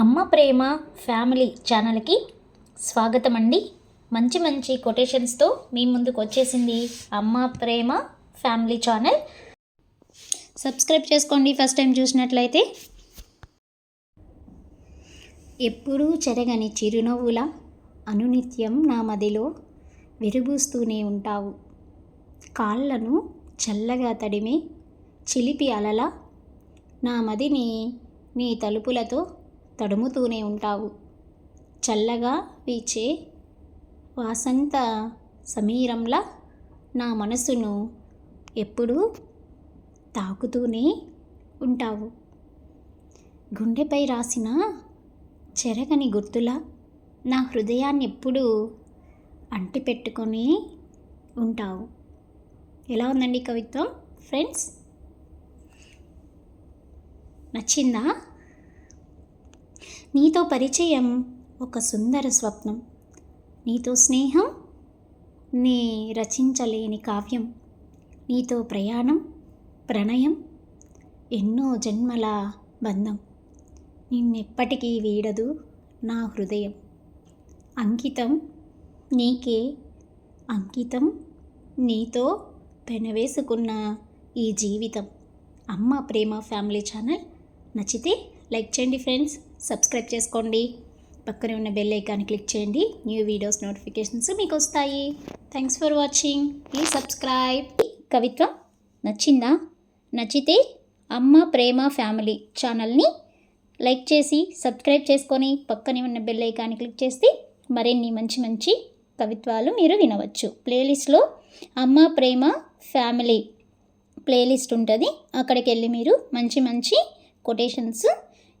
అమ్మ ప్రేమ ఫ్యామిలీ ఛానల్కి స్వాగతం అండి మంచి మంచి కొటేషన్స్తో మీ ముందుకు వచ్చేసింది Amma Prema family channel. Subscribe చేసుకోండి ఫస్ట్ టైం చూసినట్లయితే. ఎప్పుడూ చెరగని చిరునవ్వుల అనునిత్యం నా మదిలో విరుబూస్తూనే ఉంటావు. కాళ్ళను చల్లగా తడిమి చిలిపి అలల నా మదిని నీ తలుపులతో తడుముతూనే ఉంటావు. చల్లగా వీచే వాసంత సమీరంలా నా మనసును ఎప్పుడూ తాకుతూనే ఉంటావు. గుండెపై రాసిన చెరగని గుర్తులా నా హృదయాన్ని ఎప్పుడూ అంటిపెట్టుకొని ఉంటావు. ఎలా ఉందండి కవిత్వం? ఫ్రెండ్స్ నచ్చిందా? నీతో పరిచయం ఒక సుందర స్వప్నం. నీతో స్నేహం నీ రచించలేని కావ్యం నీతో ప్రయాణం ప్రణయం ఎన్నో జన్మల బంధం. నిన్నెప్పటికీ వీడదు నా హృదయం. అంకితం నీకే అంకితం నీతో పెనవేసుకున్న ఈ జీవితం. అమ్మ ప్రేమ ఫ్యామిలీ ఛానల్ నచ్చితే లైక్ చేయండి ఫ్రెండ్స్. సబ్స్క్రైబ్ చేసుకోండి. పక్కనే ఉన్న బెల్ ఐకాన్ క్లిక్ చేయండి. న్యూ వీడియోస్ నోటిఫికేషన్స్ మీకు వస్తాయి thanks for watching please subscribe కవిత్వం నచ్చిందా? నచ్చితే అమ్మ ప్రేమ ఫ్యామిలీ ఛానల్ని లైక్ చేసి సబ్స్క్రైబ్ చేసుకొని పక్కనే ఉన్న బెల్ ఐకాన్ క్లిక్ చేస్తే మరిన్ని మంచి మంచి కవిత్వాలు మీరు వినవచ్చు. ప్లేలిస్ట్లో అమ్మ ప్రేమ ఫ్యామిలీ ప్లేలిస్ట్ ఉంటుంది. అక్కడికి వెళ్ళి మీరు మంచి మంచి కొటేషన్స్